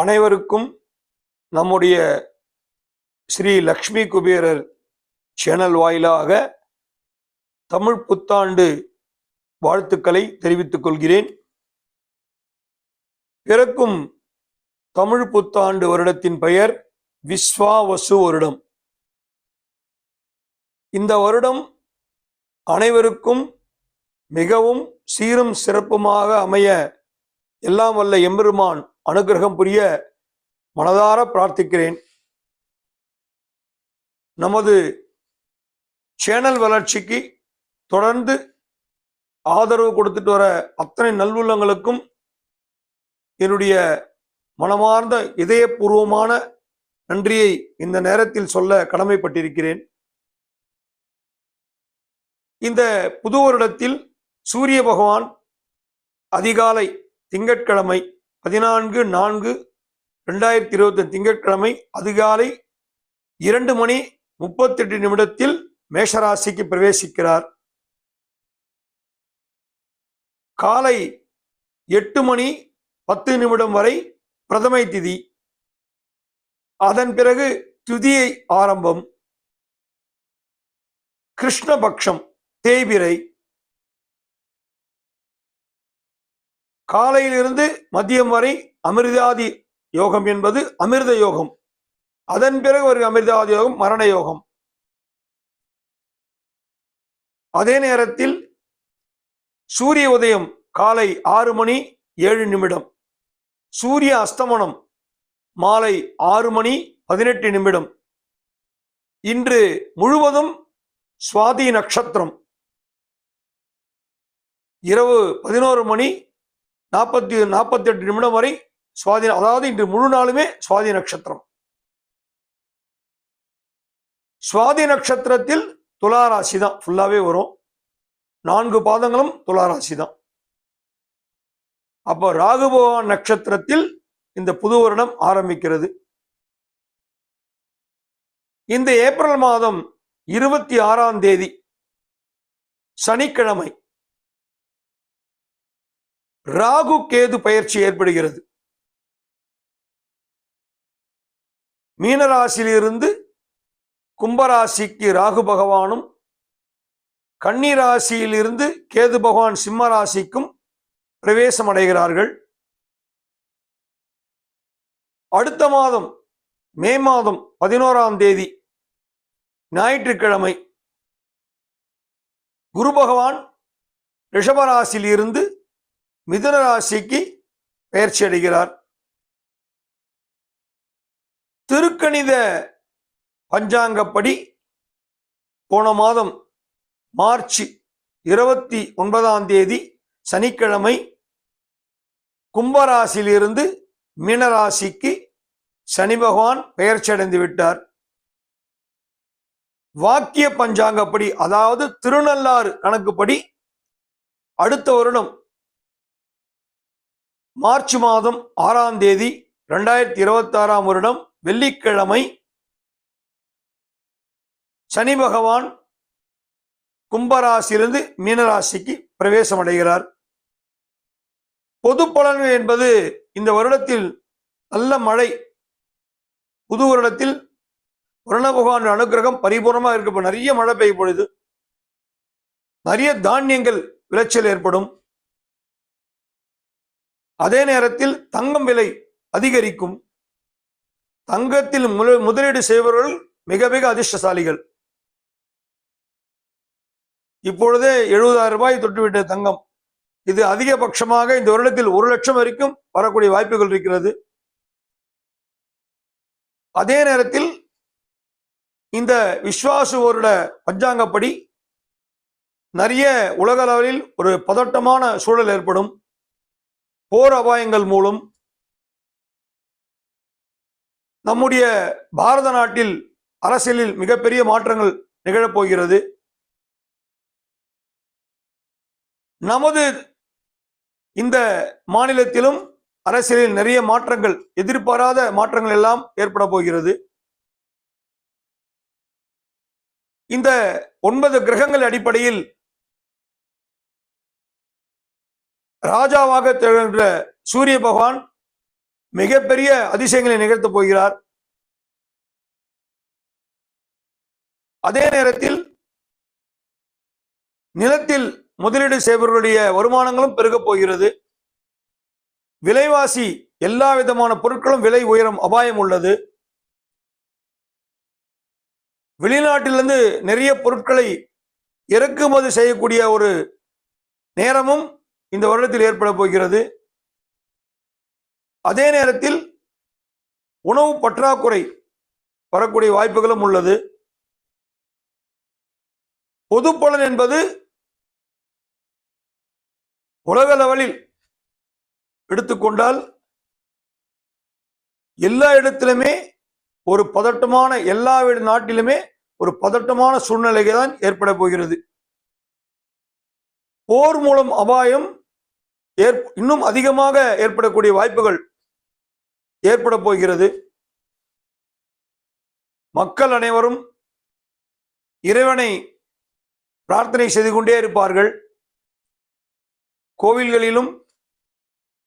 அனைவருக்கும் நம்முடைய ஸ்ரீ லக்ஷ்மி குபேரர் சேனல் வாயிலாக தமிழ் புத்தாண்டு வாழ்த்துக்களை தெரிவித்துக் கொள்கிறேன். பிறக்கும் தமிழ் புத்தாண்டு வருடத்தின் பெயர் விஸ்வாவசு வருடம். இந்த வருடம் அனைவருக்கும் மிகவும் சீரும் சிறப்புமாக அமைய எல்லாம் வல்ல எம்பெருமான் அனுகிரகம் புரிய மனதார பிரார்த்திக்கிறேன். நமது சேனல் வளர்ச்சிக்கு தொடர்ந்து ஆதரவு கொடுத்துட்டு வர அத்தனை நல்வுள்ளங்களுக்கும் என்னுடைய மனமார்ந்த இதயபூர்வமான நன்றியை இந்த நேரத்தில் சொல்ல கடமைப்பட்டிருக்கிறேன். இந்த புது வருடத்தில் சூரிய பகவான் அதிகாலை திங்கட்கிழமை பதினான்கு நான்கு ரெண்டாயிரத்தி இருபத்தி திங்கட்கிழமை அதிகாலை இரண்டு மணி முப்பத்தெட்டு நிமிடத்தில் மேஷராசிக்கு பிரவேசிக்கிறார். காலை எட்டு மணி பத்து நிமிடம் வரை பிரதமை திதி. அதன் பிறகு துதியை ஆரம்பம். கிருஷ்ணபக்ஷம் தேய்பிரை. காலையிலிருந்து மதியம் வரை அமிர்தாதி யோகம் என்பது அமிர்த யோகம். அதன் பிறகு ஒரு அமிர்தாதி யோகம் மரண யோகம். அதே நேரத்தில் சூரிய உதயம் காலை ஆறு மணி ஏழு நிமிடம். சூரிய அஸ்தமனம் மாலை ஆறு மணி பதினெட்டு நிமிடம். இன்று முழுவதும் சுவாதி நட்சத்திரம் இரவு பதினோரு மணி நாற்பத்தி நாற்பத்தி எட்டு நிமிடம் வரை சுவாதி அதாவது இன்று முழு நாளுமே சுவாதி நட்சத்திரம். சுவாதி நட்சத்திரத்தில் துளாராசி தான் ஃபுல்லாகவே வரும். நான்கு பாதங்களும் துளாராசி தான் அப்போ ராகுபவான் நட்சத்திரத்தில் இந்த புது வருடம் ஆரம்பிக்கிறது. இந்த ஏப்ரல் மாதம் இருபத்தி ஆறாம் தேதி சனிக்கிழமை. ராகு கேது பயிற்சி ஏற்படுகிறது. மீனராசியிலிருந்து கும்பராசிக்கு ராகு பகவானும் கன்னிராசியிலிருந்து கேது பகவான் சிம்ம ராசிக்கும் பிரவேசம் அடைகிறார்கள். அடுத்த மாதம் மே மாதம் பதினோராம் தேதி ஞாயிற்றுக்கிழமை குரு பகவான் ரிஷபராசியில் இருந்து மிதுன ராசிக்கு பயிற்சி அடைகிறார் திருக்கணித பஞ்சாங்கப்படி போன மாதம் மார்ச் இருபத்தி ஒன்பதாம் தேதி சனிக்கிழமை கும்பராசியிலிருந்து மீனராசிக்கு சனி பகவான் பெயர்ச்சி அடைந்து விட்டார். வாக்கிய பஞ்சாங்கப்படி அதாவது திருநள்ளாறு கணக்குப்படி அடுத்த வருடம் மார்ச் மாதம் ஆறாம் தேதி ரெண்டாயிரத்தி இருபத்தாறாம் வருடம் வெள்ளிக்கிழமை சனி பகவான் கும்பராசியிலிருந்து மீனராசிக்கு பிரவேசம் அடைகிறார் பொது பலன்கள் என்பது இந்த வருடத்தில் நல்ல மழை புது வருடத்தில் வருண பகவான் அனுகிரகம் பரிபூர்ணமாக இருக்க நிறைய மழை பெய்ய பொழுது நிறைய தானியங்கள் விளைச்சல் ஏற்படும். அதே நேரத்தில் தங்கம் விலை அதிகரிக்கும். தங்கத்தில் முதலீடு செய்பவர்கள் மிக மிக அதிர்ஷ்டசாலிகள். இப்பொழுதே எழுபதாயிரம் ரூபாய் தொட்டுவிட்ட தங்கம். இது அதிகபட்சமாக இந்த வருடத்தில் ஒரு லட்சம் வரைக்கும் வரக்கூடிய வாய்ப்புகள் இருக்கிறது. அதே நேரத்தில் இந்த விஸ்வாசு வருட பஞ்சாங்கப்படி நிறைய உலக அளவில் ஒரு பதட்டமான சூழல் ஏற்படும். போர் அபாயங்கள் மூலம் நம்முடைய பாரத நாட்டில் அரசியலில் மிகப்பெரிய மாற்றங்கள் நிகழப்போகிறது நமது இந்த மாநிலத்திலும் அரசியலில் நிறைய மாற்றங்கள் எதிர்பாராத மாற்றங்கள் எல்லாம் ஏற்பட போகிறது. இந்த ஒன்பது கிரகங்கள் அடிப்படையில் ராஜாவாக திகழ்கின்ற சூரிய பகவான் மிகப்பெரிய அதிசயங்களை நிகழ்த்தப் போகிறார். அதே நேரத்தில் நிலத்தில் முதலீடு செய்பவர்களுடைய வருமானங்களும் பெருகப் போகிறது. விலைவாசி எல்லா விதமான பொருட்களும் விலை உயரும் அபாயம் உள்ளது. வெளிநாட்டிலிருந்து நிறைய பொருட்களை இறக்குமதி செய்யக்கூடிய ஒரு நேரமும் இந்த வருடத்தில் ஏற்பட போகிறது. அதே நேரத்தில் உணவு பற்றாக்குறை வரக்கூடிய வாய்ப்புகளும் உள்ளது. பொது பலன் என்பது உலக லெவலில் எடுத்துக்கொண்டால் எல்லா இடத்திலுமே ஒரு பதட்டமான எல்லா நாட்டிலுமே ஒரு பதட்டமான சூழ்நிலை தான் ஏற்பட போகிறது. போர் மூலம் அபாயம் ஏற் இன்னும் அதிகமாக ஏற்படக்கூடிய வாய்ப்புகள் ஏற்பட போகிறது. மக்கள் அனைவரும் இறைவனை பிரார்த்தனை செய்து கொண்டே இருப்பார்கள். கோவில்களிலும்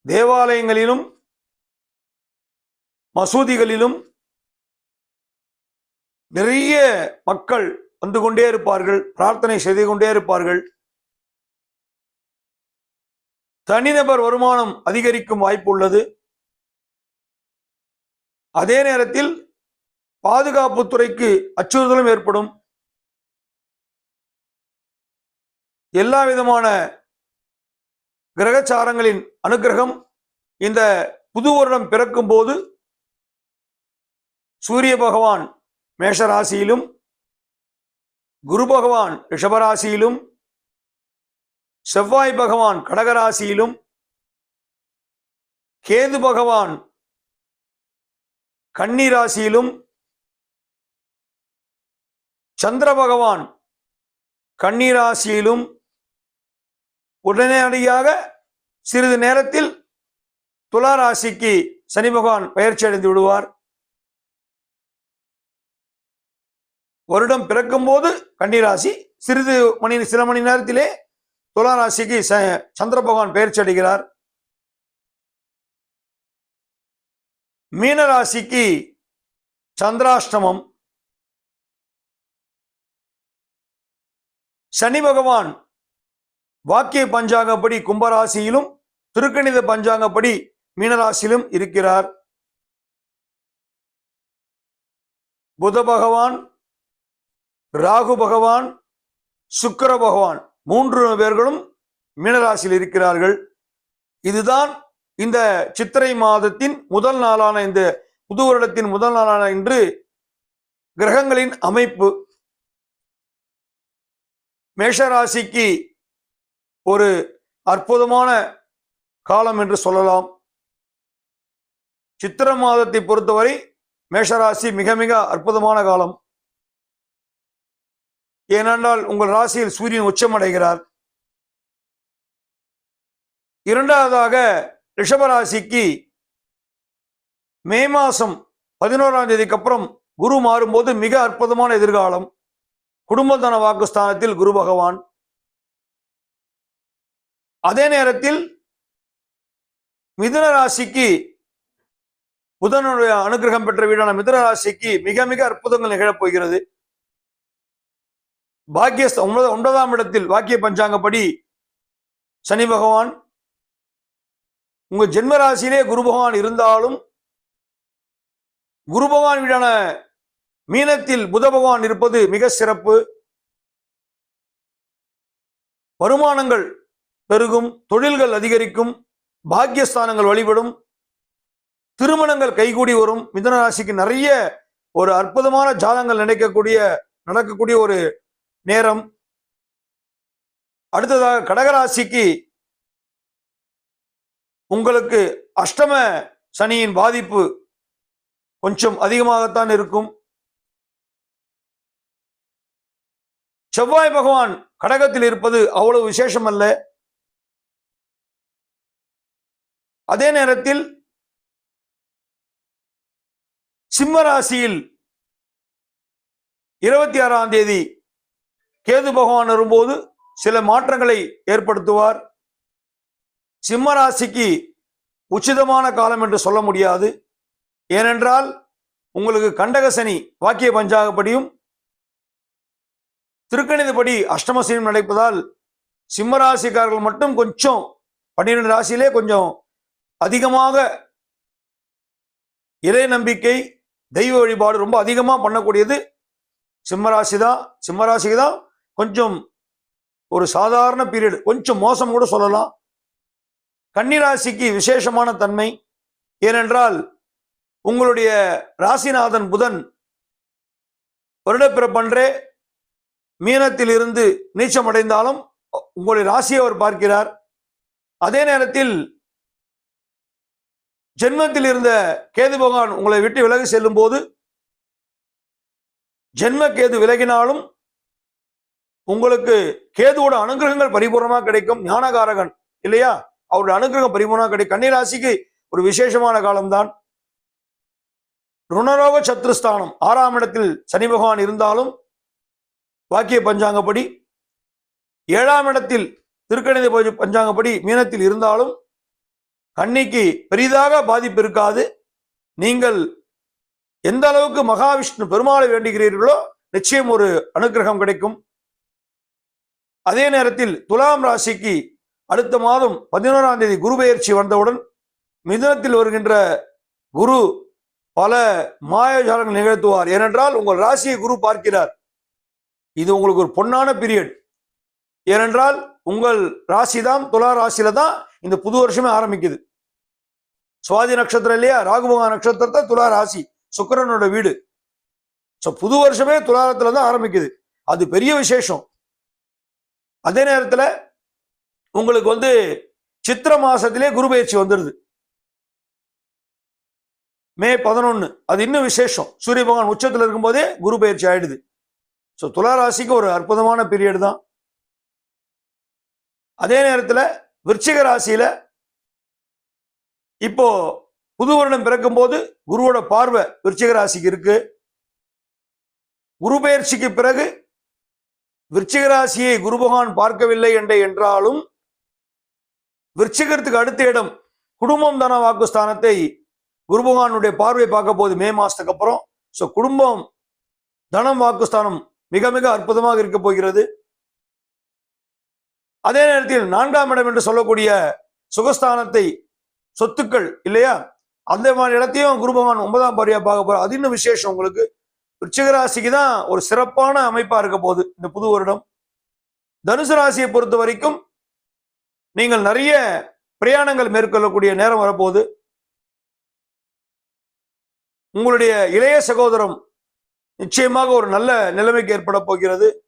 தேவாலயங்களிலும் மசூதிகளிலும் நிறைய மக்கள் வந்து கொண்டே இருப்பார்கள் பிரார்த்தனை செய்து கொண்டே இருப்பார்கள். தனிநபர் வருமானம் அதிகரிக்கும் வாய்ப்பு உள்ளது. அதே நேரத்தில் பாதுகாப்புத்துறைக்கு அச்சுறுத்தலும் ஏற்படும். எல்லா விதமான கிரகச்சாரங்களின் அனுக்கிரகம் இந்த புது வருடம் பிறக்கும் போது சூரிய பகவான் மேஷராசியிலும் குரு பகவான் ரிஷபராசியிலும் செவ்வாய் பகவான் கடகராசியிலும் கேது பகவான் கன்னிராசியிலும் சந்திர பகவான் கன்னிராசியிலும் உடனடியாக சிறிது நேரத்தில் துலா ராசிக்கு சனி பகவான் பயிற்சி அடைந்து விடுவார். வருடம் பிறக்கும் போது கன்னிராசி சிறிது மணி சில மணி நேரத்திலே துலா ராசிக்கு ச- சந்திர பகவான் பெயர்ச்சி அடைகிறார் மீன ராசிக்கு சந்திராஷ்டமம். சனி பகவான் வாக்கிய பஞ்சாங்கப்படி கும்பராசியிலும் திருக்கணித பஞ்சாங்கப்படி மீனராசியிலும் இருக்கிறார். புத பகவான் ராகு பகவான் சுக்கர பகவான். மூன்று பேர்களும் மீனராசியில் இருக்கிறார்கள். இதுதான் இந்த சித்திரை மாதத்தின் முதல் நாளான இந்த புது வருடத்தின் முதல் நாளான இன்று கிரகங்களின் அமைப்பு. மேஷராசிக்கு ஒரு அற்புதமான காலம் என்று சொல்லலாம். சித்திர மாதத்தை பொறுத்தவரை மேஷராசி மிக மிக அற்புதமான காலம். ஏனென்றால் உங்கள் ராசியில் சூரியன் உச்சமடைகிறார். இரண்டாவதாக ரிஷபராசிக்கு மே மாசம் பதினோராம் தேதிக்கு அப்புறம் குரு மாறும்போது மிக அற்புதமான எதிர்காலம். குடும்பத்தன வாக்குஸ்தானத்தில் குரு பகவான். அதே நேரத்தில் மிதுன ராசிக்கு புதனுடைய அனுகிரகம் பெற்ற வீடான மிதுன ராசிக்கு மிக மிக அற்புதங்கள் நிகழப் போகிறது. பாக்கிய ஒன்பதாம் இடத்தில் வாக்கிய பஞ்சாங்கப்படி சனி பகவான். உங்க ஜென்ம ராசியிலே குரு பகவான் இருந்தாலும் குரு பகவான் வீடான மீனத்தில் புத பகவான் இருப்பது மிக சிறப்பு. வருமானங்கள் பெருகும் தொழில்கள் அதிகரிக்கும் பாக்கியஸ்தானங்கள் வழிபடும் திருமணங்கள் கைகூடி வரும். மிதன ராசிக்கு நிறைய ஒரு அற்புதமான ஜாதங்கள் நினைக்கக்கூடிய நடக்கக்கூடிய ஒரு நேரம். அடுத்ததாக கடகராசிக்கு உங்களுக்கு அஷ்டம சனியின் பாதிப்பு கொஞ்சம் அதிகமாகத்தான் இருக்கும். செவ்வாய் பகவான் கடகத்தில் இருப்பது அவ்வளவு விசேஷம் அல்ல அதே நேரத்தில் சிம்ம ராசியில் இருபத்தி ஆறாம் தேதி கேது பகவான் வரும்போது சில மாற்றங்களை ஏற்படுத்துவார். சிம்ம ராசிக்கு உச்சிதமான காலம் என்று சொல்ல முடியாது. ஏனென்றால் உங்களுக்கு கண்டகசனி வாக்கிய பஞ்சாகப்படியும் திருக்கணிதப்படி அஷ்டமசனியும் நடப்பதால் சிம்மராசிக்காரர்கள் மட்டும் கொஞ்சம் பன்னிரெண்டு ராசியிலே கொஞ்சம் அதிகமாக இறை நம்பிக்கை தெய்வ வழிபாடு ரொம்ப அதிகமாக பண்ணக்கூடியது. சிம்மராசி தான் சிம்மராசிக்கு தான் கொஞ்சம் ஒரு சாதாரண பீரியட் கொஞ்சம் மோசம் கூட சொல்லலாம். கன்னிராசிக்கு விசேஷமான தன்மை ஏனென்றால் உங்களுடைய ராசிநாதன் புதன் வருடப்பிறப்பன்றே மீனத்தில் இருந்து நீச்சம் அடைந்தாலும் உங்களுடைய ராசியை அவர் பார்க்கிறார். அதே நேரத்தில் ஜென்மத்தில் இருந்த கேது பகவான் உங்களை விட்டு விலகி செல்லும் போது ஜென்ம கேது விலகினாலும் உங்களுக்கு கேதுவோட அனுகிரகங்கள் பரிபூர்ணமா கிடைக்கும் ஞானகாரகன் இல்லையா? அவருடைய அனுகிரகம் பரிபூர்ணமா கிடைக்கும். கன்னிராசிக்கு ஒரு விசேஷமான காலம்தான். ருணரோக சத்ருஸ்தானம். ஆறாம் இடத்தில் சனி பகவான் இருந்தாலும் வாக்கிய பஞ்சாங்கப்படி ஏழாம் இடத்தில் திருக்கணித பஞ்சாங்கப்படி மீனத்தில் இருந்தாலும் கன்னிக்கு பெரிதாக பாதிப்பு இருக்காது. நீங்கள் எந்த அளவுக்கு மகாவிஷ்ணு பெருமாளை வேண்டுகிறீர்களோ நிச்சயம் ஒரு அனுக்கிரகம் கிடைக்கும். அதே நேரத்தில் துலாம் ராசிக்கு அடுத்த மாதம் பதினோராம் தேதி குரு பெயர்ச்சி வந்தவுடன் மிதுனத்தில் வருகின்ற குரு பல மாயஜாலங்கள் நிகழ்த்துவார். ஏனென்றால் உங்கள் ராசியை குரு பார்க்கிறார். இது உங்களுக்கு ஒரு பொன்னான பீரியட் ஏனென்றால் உங்கள் ராசி தான் துலா ராசியில தான் இந்த புது வருஷமே ஆரம்பிக்குது. சுவாதி நட்சத்திரம் இல்லையா? ராகுபகா நட்சத்திரத்தை துலா ராசி சுக்கிரனோட வீடு. ஸோ புது வருஷமே துலாரத்துல தான் ஆரம்பிக்குது. அது பெரிய விசேஷம். அதே நேரத்தில் உங்களுக்கு வந்து சித்திர மாசத்திலே குரு பயிற்சி வந்துடுது மே பதினொன்று அது இன்னும் விசேஷம். சூரிய பகவான் உச்சத்தில் இருக்கும்போதே குரு பயிற்சி ஆயிடுது. ஸோ துலா ராசிக்கு ஒரு அற்புதமான பீரியட் தான். அதே நேரத்தில் விருச்சிக ராசியில் இப்போ புது வருடம் பிறக்கும் போது குருவோட பார்வை விருச்சிக ராசிக்கு இருக்கு. குரு பயிற்சிக்கு பிறகு விருச்சிகராசியை குருபகவான் பார்க்கவில்லை என்ற என்றாலும் விருச்சிகத்துக்கு அடுத்த இடம் குடும்பம் தன வாக்குஸ்தானத்தை குருபகவானுடைய பார்வை பார்க்க போகுது மே மாசத்துக்கு அப்புறம். ஸோ குடும்பம் தனம் வாக்குஸ்தானம் மிக மிக அற்புதமாக இருக்க போகிறது. அதே நேரத்தில் நான்காம் இடம் என்று சொல்லக்கூடிய சுகஸ்தானத்தை சொத்துக்கள் இல்லையா? அந்த மாதிரி இடத்தையும் குருபகவான் ஒன்பதாம் பாரியா பார்க்க போறோம் அது இன்னும் விசேஷம் உங்களுக்கு. விருச்சிகராசிக்கு தான் ஒரு சிறப்பான அமைப்பா இருக்க போகுது இந்த புது வருடம். தனுசு ராசியை பொறுத்த வரைக்கும் நீங்கள் நிறைய பிரயாணங்கள் மேற்கொள்ளக்கூடிய நேரம் வரப்போகுது. உங்களுடைய இளைய சகோதரம் நிச்சயமாக ஒரு நல்ல நிலைமைக்கு ஏற்பட போகிறது.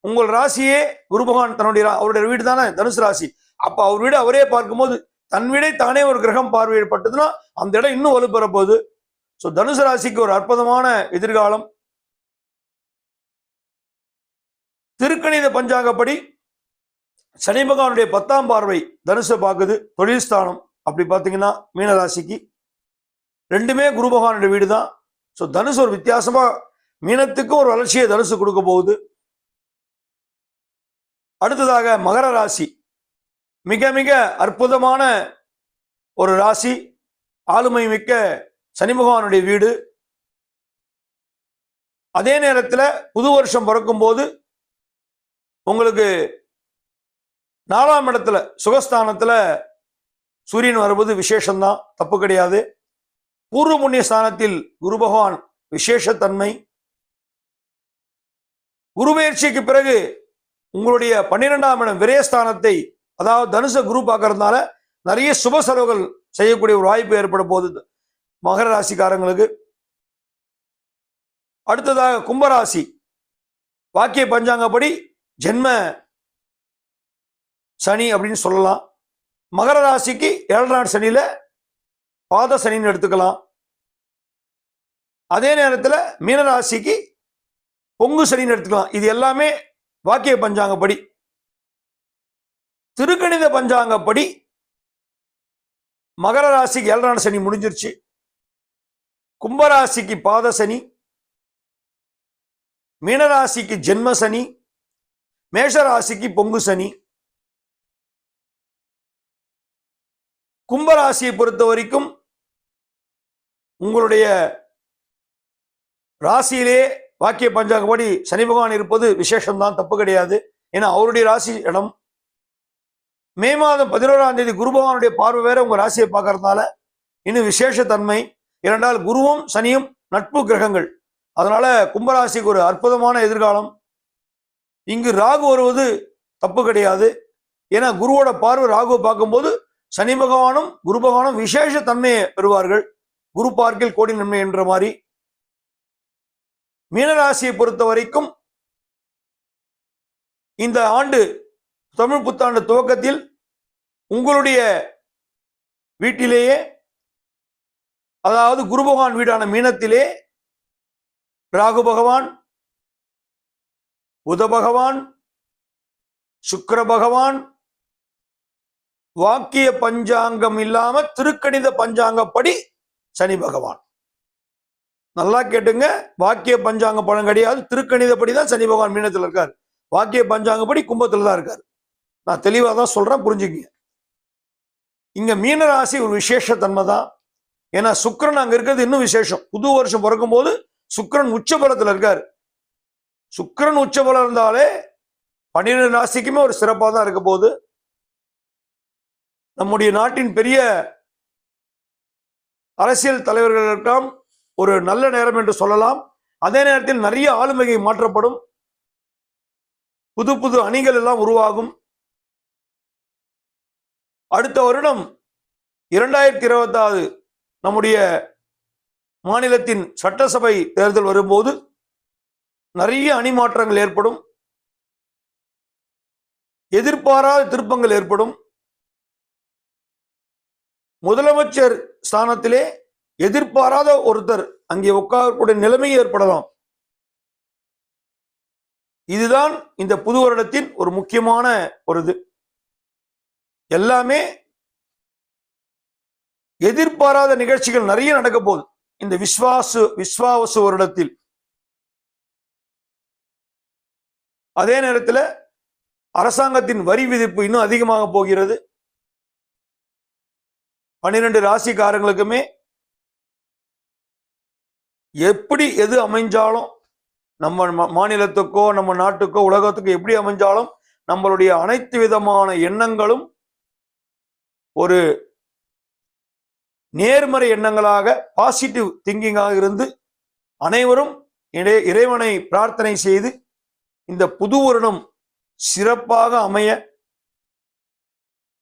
உங்கள் ராசியே குரு பகவான் தன்னுடைய ரா- அவருடைய வீடு தானே தனுசு ராசி. அப்ப அவர் வீடு அவரே பார்க்கும்போது தன் வீடை தானே ஒரு கிரகம் பார்வையிடப்பட்டதுன்னா அந்த இடம் இன்னும் வலுப்பெற போகுது. ஸோ தனுசு ராசிக்கு ஒரு அற்புதமான எதிர்காலம். திருக்கணித பஞ்சாங்கப்படி சனி பகவானுடைய பத்தாம் பார்வை தனுசை பார்க்குது. தொழில் ஸ்தானம் அப்படி பார்த்தீங்கன்னா மீனராசிக்கு ரெண்டுமே குரு பகவானுடைய வீடு தான் ஸோ தனுசு ஒரு வித்தியாசமாக மீனத்துக்கு ஒரு வளர்ச்சியை தனுசு கொடுக்க போகுது. அடுத்ததாக மகர ராசி. மிக மிக அற்புதமான ஒரு ராசி. ஆளுமை மிக்க சனி பகவானுடைய வீடு. அதே நேரத்தில் புது வருஷம் பிறக்கும் போது உங்களுக்கு நாலாம் இடத்துல சுகஸ்தானத்தில் சூரியன் வருவது விசேஷம்தான் தப்பு கிடையாது. பூர்வ புண்ணிய ஸ்தானத்தில் குரு பகவான் விசேஷத்தன்மை. குரு பயிற்சிக்கு பிறகு உங்களுடைய பன்னிரெண்டாம் இடம் விரயஸ்தானத்தை அதாவது தனுச குரு பார்க்கறதுனால நிறைய சுப செலவுகள் செய்யக்கூடிய ஒரு வாய்ப்பு ஏற்பட போகுது. மகர ராசிக்காரங்களுக்கு. அடுத்ததாக கும்பராசி. வாக்கிய பஞ்சாங்கப்படி ஜென்ம சனி அப்படின்னு சொல்லலாம். மகர ராசிக்கு ஏழநாடு சனியில பாத சனின்னு எடுத்துக்கலாம். அதே நேரத்தில் மீனராசிக்கு பொங்கு சனின்னு எடுத்துக்கலாம். இது எல்லாமே வாக்கிய பஞ்சாங்கப்படி. திருக்கணித பஞ்சாங்கப்படி மகர ராசிக்கு ஏழநாடு சனி முடிஞ்சிருச்சு. கும்பராசிக்கு பாத சனி மீனராசிக்கு ஜென்ம சனி மேஷ ராசிக்கு பொங்கு சனி. கும்பராசியை பொறுத்த வரைக்கும் உங்களுடைய ராசியிலே வாக்கிய பஞ்சாங்கப்படி சனி பகவான் இருப்பது விசேஷம்தான் தப்பு கிடையாது. ஏன்னா அவருடைய ராசி இடம் மே மாதம் பதினோராம் தேதி குரு பகவானுடைய பார்வை வேற உங்க ராசியை பார்க்கறதுனால இன்னும் விசேஷ தன்மை இரண்டால் குருவும் சனியும் நட்பு கிரகங்கள். அதனால கும்பராசிக்கு ஒரு அற்புதமான எதிர்காலம். இங்கு ராகு வருவது தப்பு கிடையாது. ஏன்னா குருவோட பார்வை ராகுவை பார்க்கும்போது சனி பகவானும் குரு பகவானும் விசேஷ தன்மையை பெறுவார்கள். குரு பார்க்கில் கோடி நன்மை என்ற மாதிரி மீனராசியை பொறுத்த வரைக்கும் இந்த ஆண்டு தமிழ் புத்தாண்டு துவக்கத்தில் உங்களுடைய வீட்டிலேயே அதாவது குரு பகவான் வீடான மீனத்திலே ராகு பகவான் புத பகவான் சுக்கர பகவான் வாக்கிய பஞ்சாங்கம் இல்லாம திருக்கணித பஞ்சாங்கப்படி சனி பகவான். நல்லா கேட்டுங்க. வாக்கிய பஞ்சாங்க பலன் கிடையாது. திருக்கணிதப்படி தான் சனி பகவான் மீனத்தில் இருக்கார். வாக்கிய பஞ்சாங்கப்படி கும்பத்தில் தான் இருக்கார். நான் தெளிவாக தான் சொல்றேன் புரிஞ்சுக்கங்க. இங்க மீனராசி ஒரு விசேஷ தன்மை தான். ஏன்னா சுக்கரன் அங்க இருக்கிறது இன்னும் விசேஷம். புது வருஷம் பிறக்கும் போது சுக்கிரன் உச்சபலத்துல இருக்காரு. சுக்கிரன் உச்ச பலம் இருந்தாலே பன்னிரெண்டு ராசிக்குமே ஒரு சிறப்பாக தான் இருக்க போகுது. நம்முடைய நாட்டின் பெரிய அரசியல் தலைவர்களுக்கெல்லாம் ஒரு நல்ல நேரம் என்று சொல்லலாம். அதே நேரத்தில் நிறைய ஆளுமையை மாற்றப்படும். புது புது அணிகள் எல்லாம் உருவாகும். அடுத்த வருடம் இரண்டாயிரத்தி இருபத்தாறு நம்முடைய மாநிலத்தின் சட்டசபை தேர்தல் வரும்போது நிறைய அணி மாற்றங்கள் ஏற்படும். எதிர்பாராத திருப்பங்கள் ஏற்படும். முதலமைச்சர் ஸ்தானத்திலே எதிர்பாராத ஒருத்தர் அங்கே உட்காரக்கூடிய நிலைமை ஏற்படலாம். இதுதான் இந்த புது வருடத்தின் ஒரு முக்கியமான ஒரு இது. எல்லாமே எதிர்பாராத நிகழ்ச்சிகள் நிறைய நடக்க போகுது. இந்த விஸ்வாசு விஸ்வாவசு வருடத்தில். அதே நேரத்தில் அரசாங்கத்தின் வரி விதிப்பு இன்னும் அதிகமாக போகிறது. பன்னிரண்டு ராசிக்காரங்களுக்குமே எப்படி எது அமைஞ்சாலும் நம்ம மா- மாநிலத்துக்கோ நம்ம நாட்டுக்கோ உலகத்துக்கோ எப்படி அமைஞ்சாலும் நம்மளுடைய அனைத்து விதமான எண்ணங்களும் ஒரு நேர்மறை எண்ணங்களாக பாசிட்டிவ் திங்கிங்காக இருந்து அனைவரும் இறைவனை பிரார்த்தனை செய்து இந்த புது வருடம் சிறப்பாக அமைய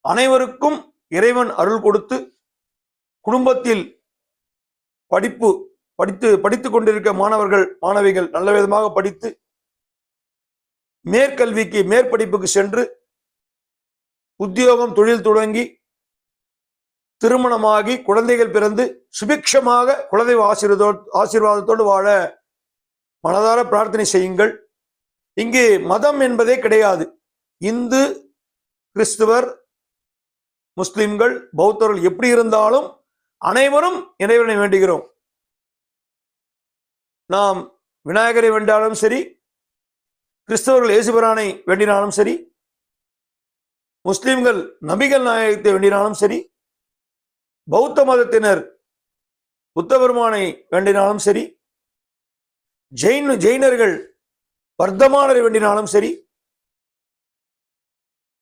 அனைவருக்கும் இறைவன் அருள் கொடுத்து குடும்பத்தில் படிப்பு படித்து படித்து கொண்டிருக்க மாணவர்கள் மாணவிகள் நல்ல விதமாக படித்து மேற்கல்விக்கு மேற்படிப்புக்கு சென்று உத்தியோகம் தொழில் தொடங்கி திருமணமாகி குழந்தைகள் பிறந்து சுபிக்ஷமாக குலதெய்வ ஆசீர்வதோ ஆசீர்வாதத்தோடு வாழ மனதார பிரார்த்தனை செய்யுங்கள். இங்கு மதம் என்பதே கிடையாது. இந்து கிறிஸ்துவர் முஸ்லிம்கள் பௌத்தர்கள் எப்படி இருந்தாலும் அனைவரும் இறைவனை வேண்டுகிறோம். நாம் விநாயகரை வேண்டாலும் சரி கிறிஸ்தவர்கள் இயேசுபிரானை வேண்டினாலும் சரி முஸ்லிம்கள் நபிகள் நாயகத்தை வேண்டினாலும் சரி பௌத்த மதத்தினர் புத்த பெருமானை வேண்டினாலும் சரி ஜெயின் ஜெயினர்கள் வர்த்தமானரை வேண்டினாலும் சரி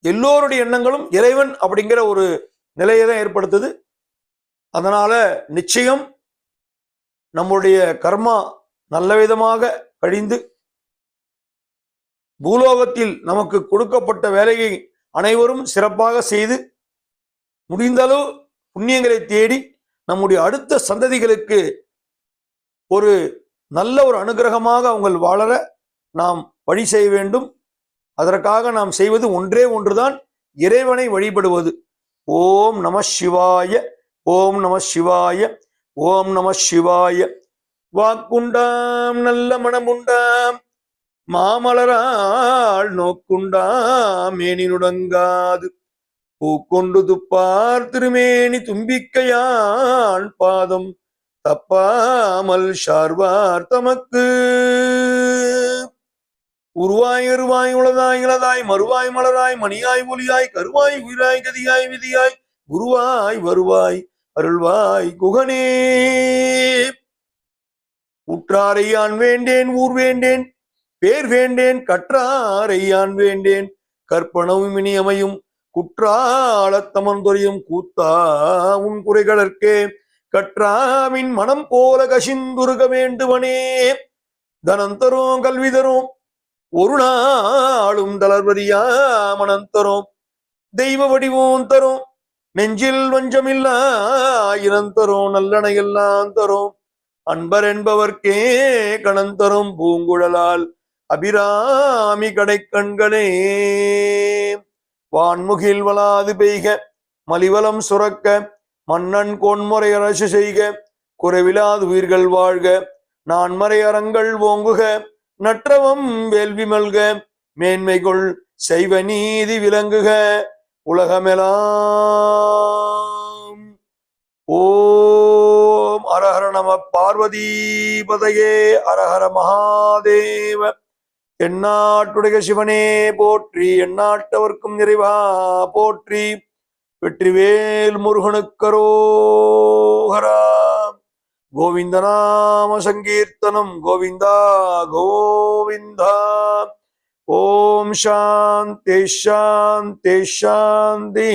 எல்லோருடைய எண்ணங்களும் இறைவன் அப்படிங்கிற ஒரு நிலையை தான் ஏற்படுத்துது. அதனால நிச்சயம் நம்முடைய கர்மா நல்ல விதமாக கழிந்து பூலோகத்தில் நமக்கு கொடுக்கப்பட்ட வேலையை அனைவரும் சிறப்பாக செய்து முடிந்தளவு புண்ணியங்களை தேடி நம்முடைய அடுத்த சந்ததிகளுக்கு ஒரு நல்ல ஒரு அனுகிரகமாக அவங்க வாழற நாம் வழி செய்ய வேண்டும். அதற்காக நாம் செய்வது ஒன்றே ஒன்றுதான். இறைவனை வழிபடுவது. ஓம் நம சிவாய ஓம் நம சிவாய ஓம் நம சிவாய. வாக்குண்டாம் நல்ல மனமுண்டாம். மாமலரால் நோக்குண்டாம் மேனினுடங்காது பூக்கொண்டு துப்பார் திருமேனி தும்பிக்கையான் பாதம் தப்பாமல் ஷார்வார் தமக்கு. உருவாய் எருவாய் உளதாய் இளதாய் மறுவாய் மலராய் மணியாய் ஒலியாய் கருவாய் உயிராய் கதியாய் விதியாய் குருவாய் வருவாய் அருள்வாய் குகனே. உற்றாரையான் வேண்டேன் ஊர் வேண்டேன் பேர் வேண்டேன் கற்றாரையான் வேண்டேன் கற்பனவும் இனியமையும் குற்றாலத்தமன் கூத்தா உன் குறைகளற்கே. கற்றாவின் மனம் போல கசிந்துருக வேண்டுவனே. தனம் தரும் கல்வி தரும். ஒரு நாளும் தளர்வரியா மனம் தரும். தெய்வ வடிவம் தரும். நெஞ்சில் வஞ்சமில்லா இனம் தரும். நல்லனையெல்லாம் தரும். அன்பர் என்பவர்க்கே கணம் தரும். பூங்குழலால் அபிராமி கடைக்கண்களே வான்முகில் வளாது பெய்க மலிவலம் சுரக்க மன்னன் கோன்முறை அரசு செய்க குறைவிலாது உயிர்கள் வாழ்க நான்மறை அறங்கள் ஓங்குக நற்றவம் வேள்வி மல்க மேன்மைகொள் செய்வ நீதி விளங்குக உலகமெலாம். ஓம் அரஹர நம பார்வதீபதையே அரஹர மகாதேவ. எந்நாட்டுடைய சிவனே போற்றி எந்நாட்டவர்க்கும் நிறைவா போற்றி. வெற்றிவேல் முருகனுக்கரோஹரா கோவிந்த நாம சங்கீர்த்தனம் கோவிந்தா கோவிந்தா. ஓம் சாந்தி சாந்தி சாந்தி.